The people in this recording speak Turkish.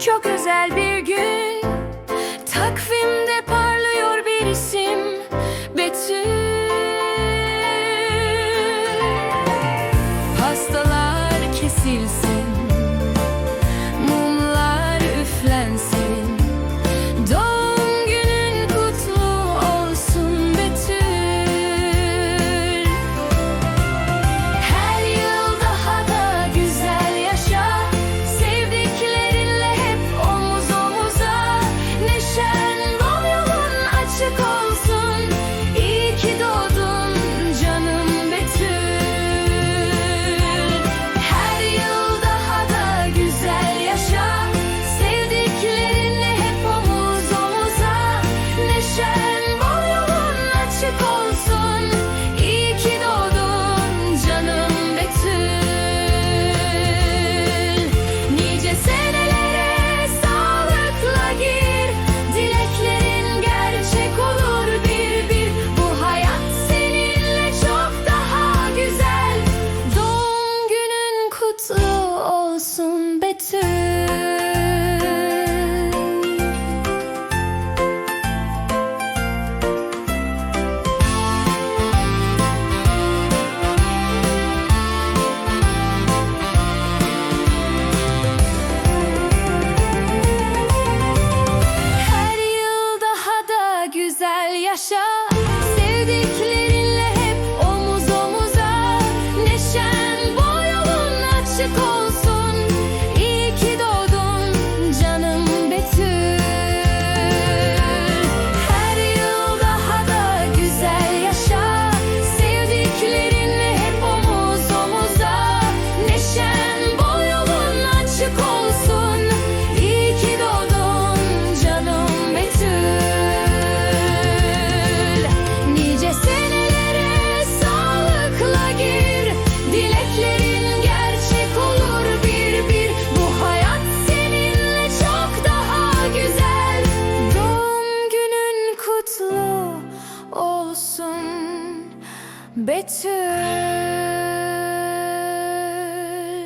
çok özel bir gün. Takvimde parlıyor bir isim Betül. Pastalar kesilsin. güzel yaşa sevdiklerim. Betül.